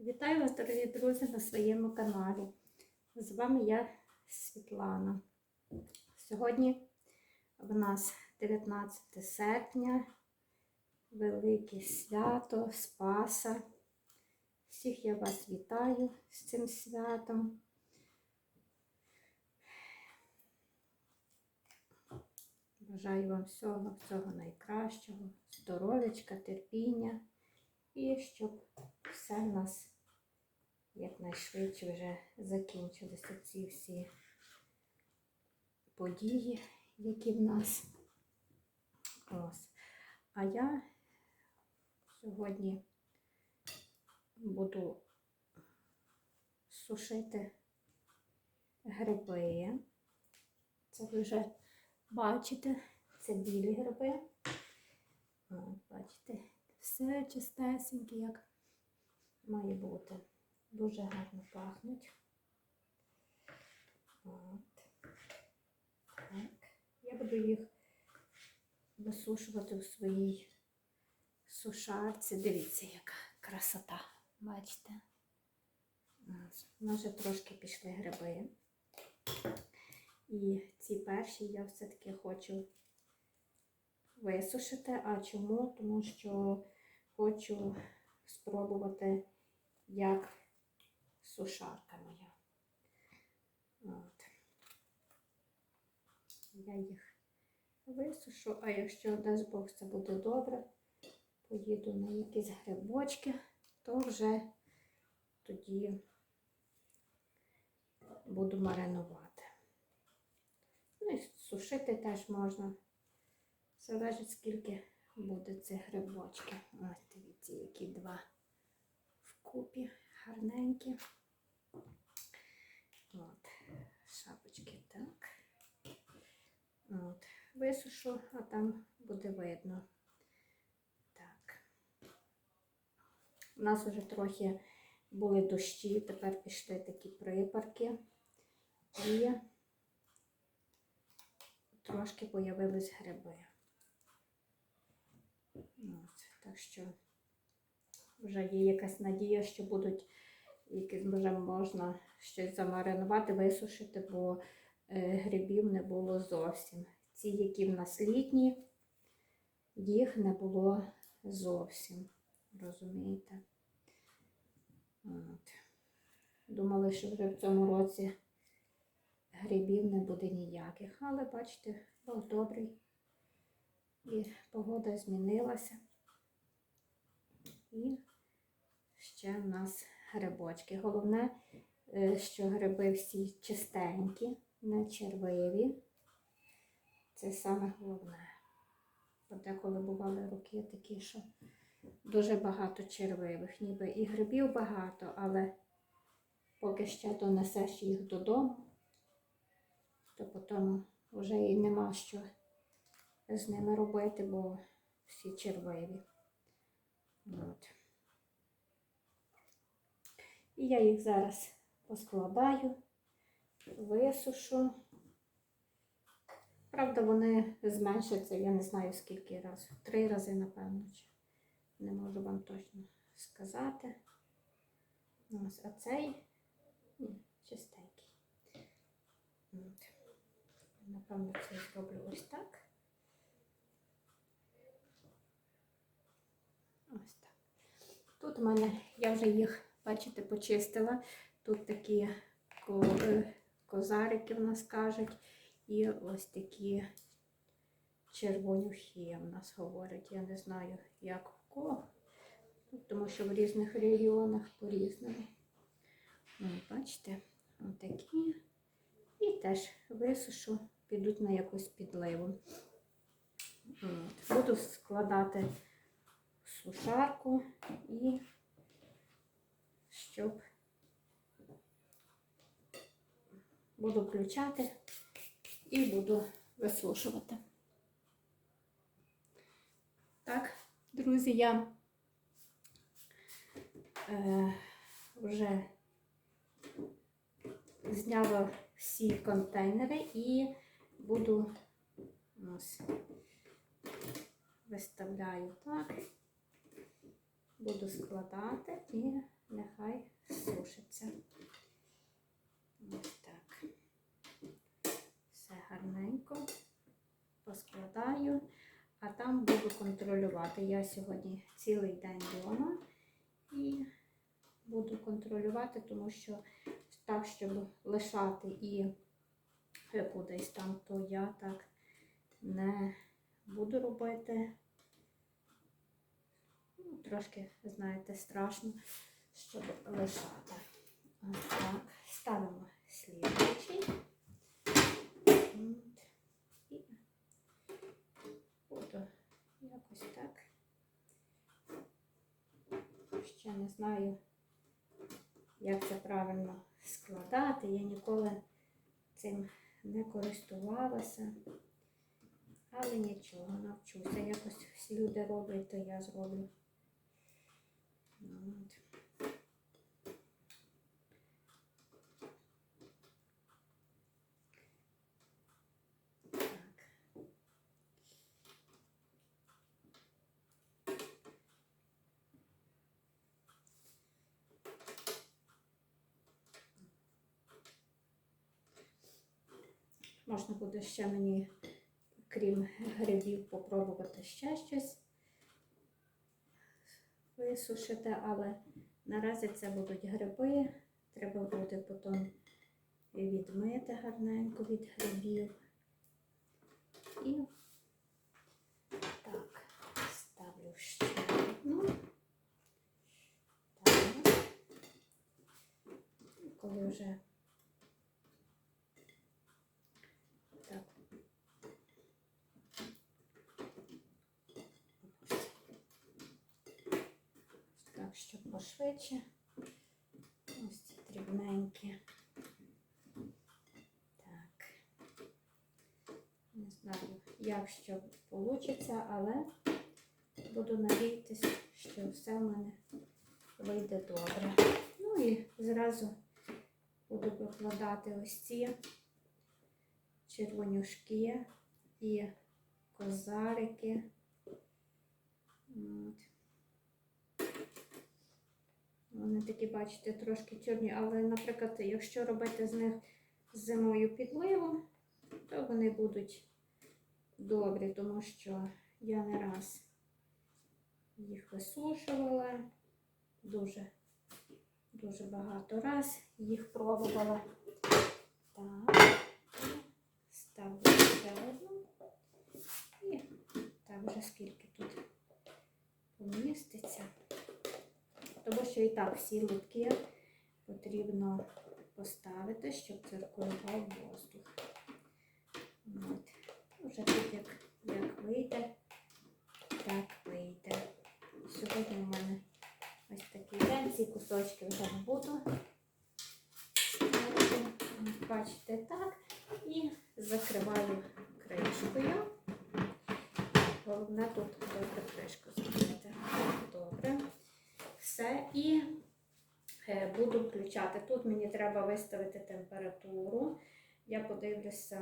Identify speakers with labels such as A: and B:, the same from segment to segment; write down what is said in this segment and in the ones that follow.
A: Вітаю вас, дорогі друзі, на своєму каналі. З вами я Світлана. Сьогодні в нас 19 серпня, велике свято Спаса. Всіх я вас вітаю з цим святом. Бажаю вам всього, всього найкращого, здоров'ячка, терпіння і щоб все в нас якнайшвидше вже закінчилися ці всі події, які в нас. Ось. А я сьогодні буду сушити гриби. Це ви вже бачите, це білі гриби. Бачите, все чистесеньке, як має бути. Дуже гарно пахнуть. От. Так. Я буду їх висушувати у своїй сушарці. Дивіться, яка красота. Бачите? У нас вже трошки пішли гриби. І ці перші я все-таки хочу висушити. А чому? Тому що хочу спробувати, як сушарка моя. От. Я їх висушу, а якщо дасть Бог це буде добре, поїду на якісь грибочки, то вже тоді буду маринувати. Ну і сушити теж можна. Залежить, скільки буде цих грибочків. Ось дивіться, які два вкупі, гарненькі. От, шапочки так. От, висушу, а там буде видно. Так. У нас вже трохи були дощі, тепер пішли такі припарки. І трошки появились гриби. От, так що вже є якась надія, що будуть якісь вже можна щось замаринувати, висушити, бо е, грибів не було зовсім. Ці, які в нас літні, їх не було зовсім. Розумієте? От. Думали, що вже в цьому році грибів не буде ніяких, але бачите, Бог добрий. І погода змінилася. І ще в нас грибочки. Головне, е, що гриби всі чистенькі, не червиві. Це саме головне. Бо деколи бували роки такі, що дуже багато червивих, ніби і грибів багато, але поки ще донесеш їх додому, то потім вже і нема що з ними робити, бо всі червиві. От. І я їх зараз поскладаю, висушу. Правда, вони зменшаться, я не знаю скільки разів. Три рази, напевно. Не можу вам точно сказати. Ось, а цей ні, чистенький. Напевно, це зроблю ось так. Ось так. Тут у мене, я вже їх, бачите, почистила. Тут такі козарики в нас кажуть. І ось такі червонюхи в нас говорять. Я не знаю, як в кого. Ну, Тому що в різних регіонах по-різному. Ну, бачите, отакі. І теж висушу, підуть на якусь підливу. Буду складати сушарку і щоб буду включати і буду висушувати. Так, друзі, я е, вже зняла всі контейнери і буду ось, виставляю так, буду складати і нехай сушиться. Ось так. Все гарненько поскладаю, а там буду контролювати. Я сьогодні цілий день вдома і буду контролювати, тому що так, щоб лишати і кудись там, то я так не буду робити. Ну, Трошки, знаєте, страшно, щоб лишати. Ось так. Ставимо слідуючий. От. І буду якось так. Ще не знаю, як це правильно складати. Я ніколи цим не користувалася. Але нічого, навчуся. Якось люди роблять, то я зроблю. От. Можна буде ще мені, крім грибів, попробувати ще щось висушити, але наразі це будуть гриби. Треба буде потім відмити гарненько від грибів. І так, ставлю ще одну. Так. Коли вже так. Так, щоб пошвидше. Ось ці дрібненькі. Так. Не знаю, як що вийде, але буду надіятися, що все в мене вийде добре. Ну і зразу буду викладати ось ці червонюшки і козарики. От. Вони такі, бачите, трошки чорні, але, наприклад, якщо робити з них зимою підливу, то вони будуть добрі, тому що я не раз їх висушувала дуже, дуже багато раз їх пробувала. Так, ставлю ще одну. І так вже скільки тут поміститься. Тому що і так всі лотки потрібно поставити, щоб циркулював воздух. От. Вже тут як, як вийде, так вийде. Сьогодні у мене ось такий день, ці кусочки вже не буду. Бачите, так. І закриваю кришкою. Головне тут добре кришку зробити. Добре все і е, буду включати. Тут мені треба виставити температуру. Я подивлюся,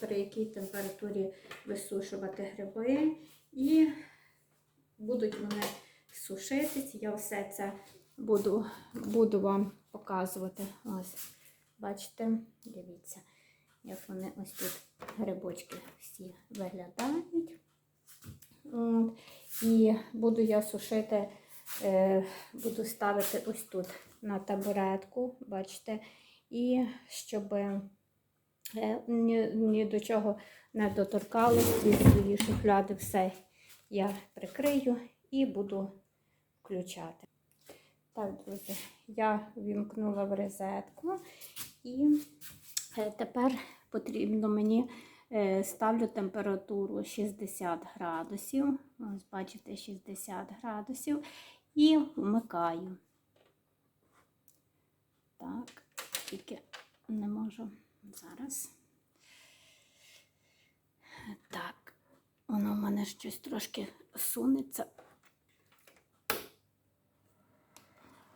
A: при якій температурі висушувати гриби. І будуть вони сушитись. Я все це буду, буду вам показувати. Ось, бачите, дивіться, як вони ось тут грибочки всі виглядають. І буду я сушити. Е, буду ставити ось тут на табуретку, бачите, і щоб е, ні, ні до чого не доторкалось, ці свої шухляди, все я прикрию і буду включати. Так, друзі, я вімкнула в розетку і е, тепер потрібно мені ставлю температуру 60 градусів. Ось, бачите, 60 градусів і вмикаю. Так, тільки не можу зараз. Так, воно в мене щось трошки сунеться.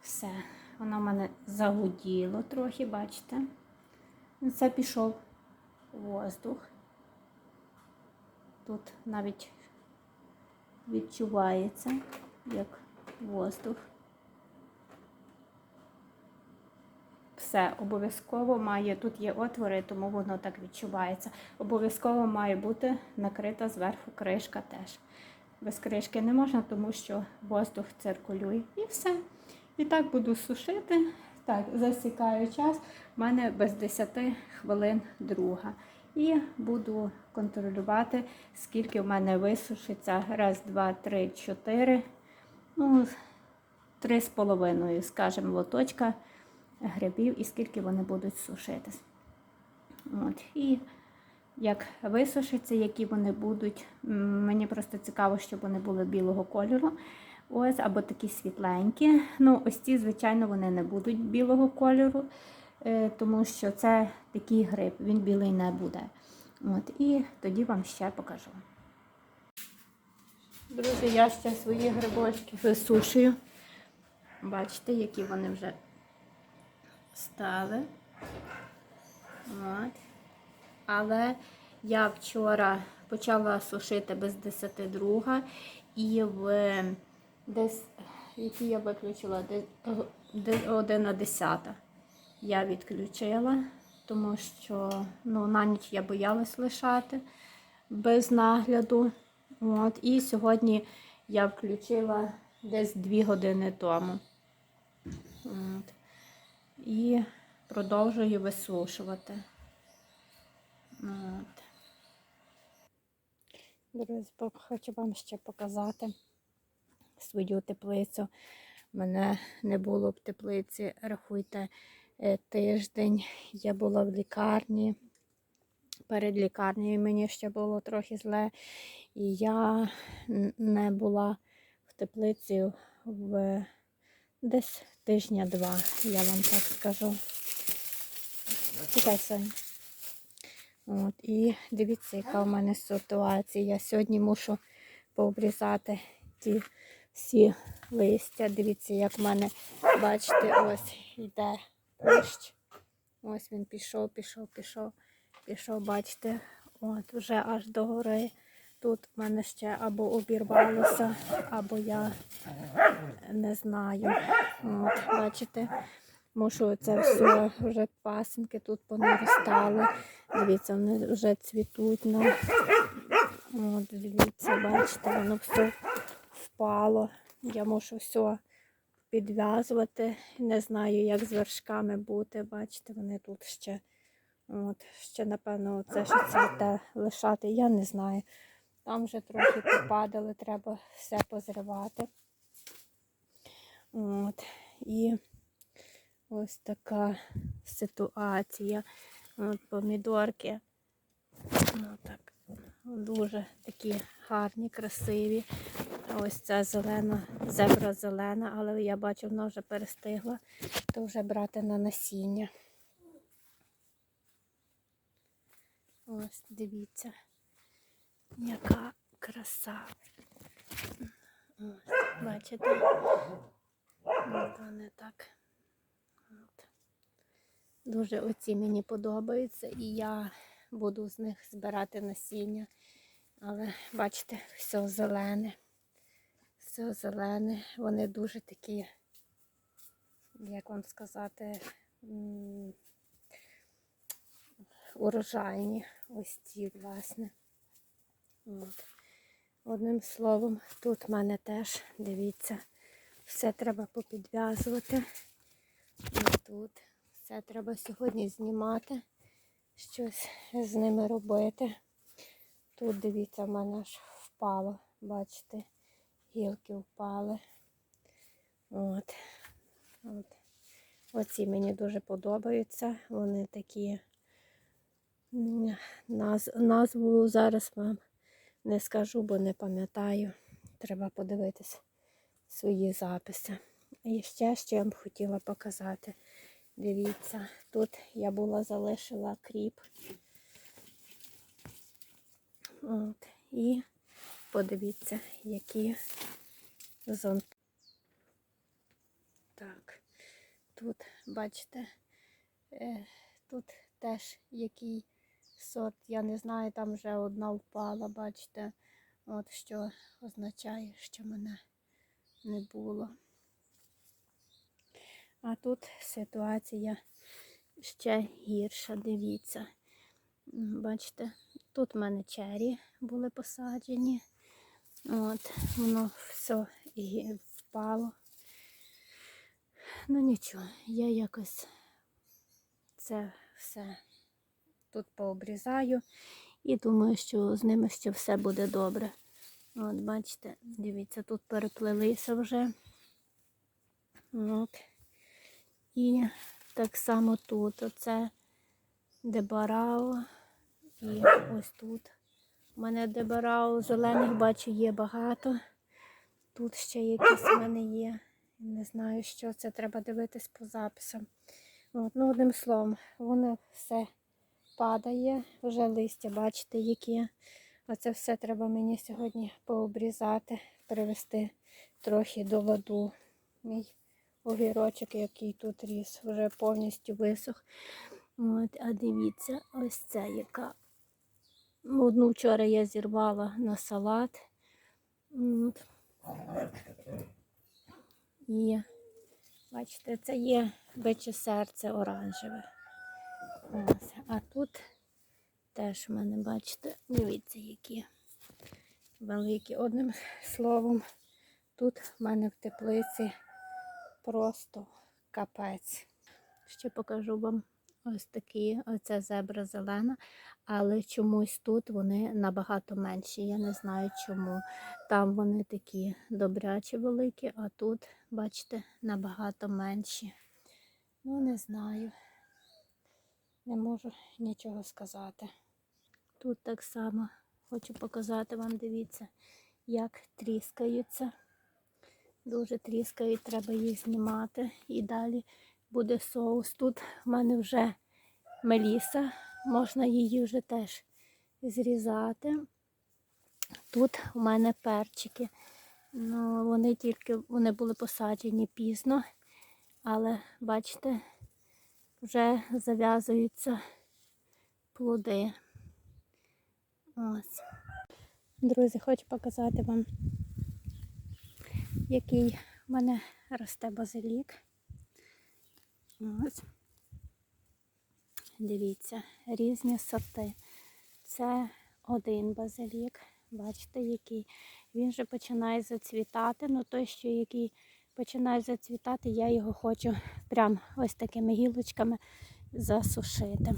A: Все, воно в мене загуділо трохи, бачите? Це пішов воздух. Тут навіть відчувається, як воздух. Все, обов'язково має, тут є отвори, тому воно так відчувається. Обов'язково має бути накрита зверху кришка теж. без кришки не можна, тому що воздух циркулює. І все. І так буду сушити. Так, засікаю час. У мене без 10 хвилин друга. І буду контролювати, скільки в мене висушиться. Раз, два, три, чотири. Ну, три з половиною, скажімо, лоточка грибів і скільки вони будуть сушитись. От. І як висушиться, які вони будуть. Мені просто цікаво, щоб вони були білого кольору. Ось, або такі світленькі. Ну, ось ці, звичайно, вони не будуть білого кольору, е, тому що це такий гриб, він білий не буде. От, і тоді вам ще покажу. Друзі, я ще свої грибочки висушую. Бачите, які вони вже стали. От. Але я вчора почала сушити без 10 і в десь, які я виключила, Де- де- 11 я відключила, тому що ну, на ніч я боялась лишати без нагляду. От. І сьогодні я включила десь 2 години тому. От. І продовжую висушувати. От. Друзі, хочу вам ще показати свою теплицю. Мене не було в теплиці, рахуйте, е, тиждень. Я була в лікарні. Перед лікарнею мені ще було трохи зле. І я не була в теплиці в десь тижня-два, я вам так скажу. Чекай, Соня. От, і дивіться, яка в мене ситуація. Я сьогодні мушу пообрізати ті всі листя. Дивіться, як в мене, бачите, ось йде лищ. Ось він пішов, пішов, пішов, пішов, бачите, от вже аж до гори. Тут в мене ще або обірвалося, або я не знаю. От, бачите, мушу це все, вже пасинки тут понаростали. Дивіться, вони вже цвітуть. Ну. От, дивіться, бачите, воно все впало. Я мушу все підв'язувати. Не знаю, як з вершками бути. Бачите, вони тут ще. От, ще, напевно, це що цвіте лишати, я не знаю. Там вже трохи попадали, треба все позривати. От. І ось така ситуація. От помідорки. Ну, так, дуже такі гарні, красиві. Ось ця зелена, зебра зелена, але я бачу, вона вже перестигла, то вже брати на насіння. Ось, дивіться, яка краса. Ось, бачите? От вони так. Дуже оці мені подобаються і я буду з них збирати насіння. Але бачите, все зелене. Все зелене. Вони дуже такі, як вам сказати, урожайні. Ось ці, власне. От. Одним словом, тут в мене теж, дивіться, все треба попідв'язувати. І тут. Все треба сьогодні знімати, щось з ними робити. Тут, дивіться, в мене аж впало, бачите, гілки впали. От. От. Оці мені дуже подобаються. Вони такі. Наз, назву зараз вам не скажу, бо не пам'ятаю. Треба подивитись свої записи. І ще, що я б хотіла показати. Дивіться, тут я була залишила кріп. От, і подивіться, які зонти. Так, тут, бачите, е, тут теж який сорт, я не знаю, там вже одна впала, бачите, от що означає, що мене не було. А тут ситуація ще гірша, дивіться. Бачите, тут в мене чері були посаджені. От, воно все і впало. Ну нічого, я якось це все тут пообрізаю і думаю, що з ними ще все буде добре. От, бачите, дивіться, тут переплелися вже. От. І так само тут. Оце дебарао. І ось тут. У мене дебарао зелених бачу є багато. Тут ще якісь у мене є. Не знаю, що це треба дивитись по записам. От, ну, одним словом, воно все падає, вже листя, бачите, які. Оце все треба мені сьогодні пообрізати, привести трохи до ладу. Мій огірочок, який тут ріс, вже повністю висох. От, а дивіться, ось ця яка. Ну, Одну вчора я зірвала на салат. От. І бачите, це є биче серце оранжеве. Ось. А тут теж в мене, бачите, дивіться, які великі. Одним словом, тут в мене в теплиці просто капець. Ще покажу вам ось такі, оця зебра зелена, але чомусь тут вони набагато менші. Я не знаю чому. Там вони такі добрячі великі, а тут, бачите, набагато менші. Ну, не знаю. Не можу нічого сказати. Тут так само хочу показати вам, дивіться, як тріскаються. Дуже тріскають, треба їх знімати. І далі буде соус. Тут в мене вже меліса, можна її вже теж зрізати. Тут у мене перчики. Ну, вони тільки вони були посаджені пізно, але бачите, вже зав'язуються плоди. Ось. Друзі, хочу показати вам, який в мене росте базилік. Ось. Дивіться, різні сорти. Це один базилік. Бачите, який. Він вже починає зацвітати. Ну той, що який починає зацвітати, я його хочу прям ось такими гілочками засушити.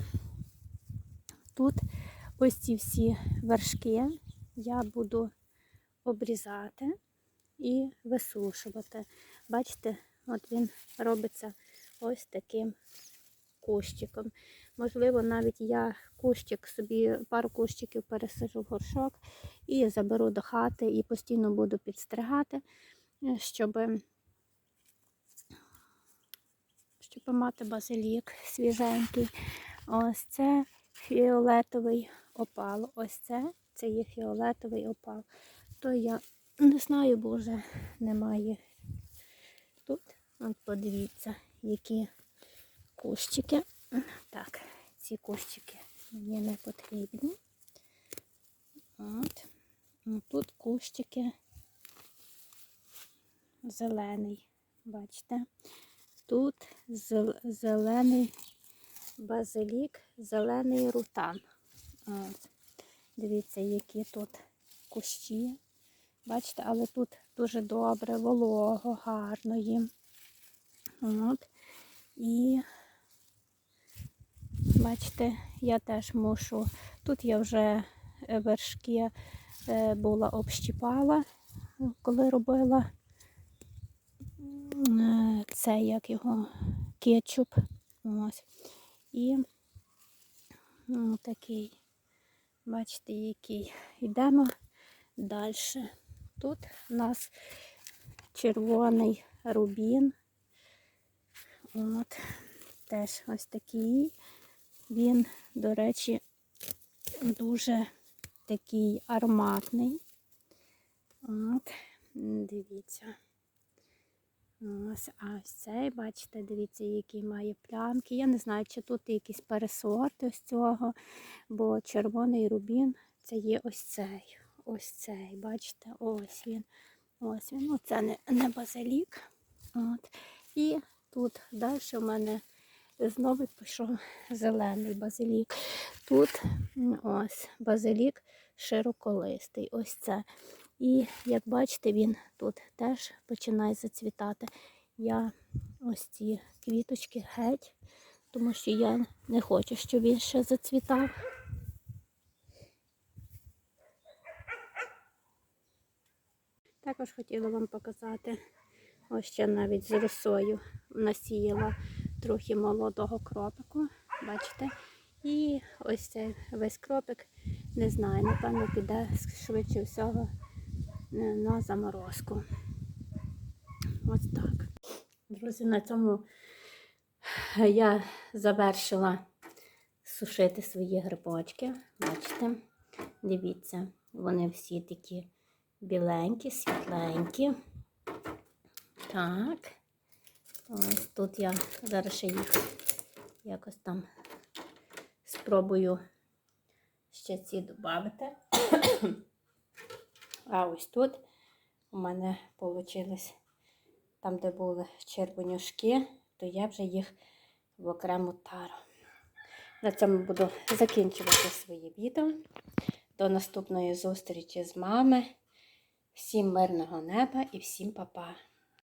A: Тут ось ці всі вершки я буду обрізати і висушувати. Бачите, от він робиться ось таким кущиком. Можливо, навіть я кущик собі, пару кущиків пересажу в горшок і заберу до хати і постійно буду підстригати, щоб щоб мати базилік свіженький. Ось це фіолетовий опал. Ось це це є фіолетовий опал. То я не знаю, бо вже немає тут. От подивіться, які кущики. Так, ці кущики мені не потрібні. От. Тут кущики зелений. Бачите? Тут зелений базилік, зелений рутан. Дивіться, які тут кущі. Бачите, але тут дуже добре, волого, гарно їм. От. І бачите, я теж мушу. Тут я вже вершки е, була общіпала, коли робила е, це як його кетчуп. Ось. І ну, такий, бачите, який. Йдемо далі. Тут у нас червоний рубін. От, теж ось такий. Він, до речі, дуже такий ароматний. От, дивіться. Ось, ось цей, бачите, дивіться, який має плямки. Я не знаю, чи тут якісь пересорти ось цього, бо червоний рубін це є ось цей. Ось цей, бачите, ось він. Ось він. Ну, це не, не базилік. От. І тут далі в мене знову пішов зелений базилік. Тут ось базилік широколистий. Ось це. І як бачите, він тут теж починає зацвітати. Я ось ці квіточки геть, тому що я не хочу, щоб він ще зацвітав. Також хотіла вам показати, ось ще навіть з росою насіяла трохи молодого кропику, бачите? І ось цей весь кропик, не знаю, напевно, піде швидше всього на заморозку. Ось так. Друзі, на цьому я завершила сушити свої грибочки. Бачите? Дивіться, вони всі такі біленькі, світленькі. Так. Ось тут я зараз ще їх якось там спробую ще ці додати. А ось тут у мене вийшло, там, де були червонюшки, то я вже їх в окрему тару. На цьому буду закінчувати своє відео. До наступної зустрічі з мами. Всім мирного неба і всім па-па.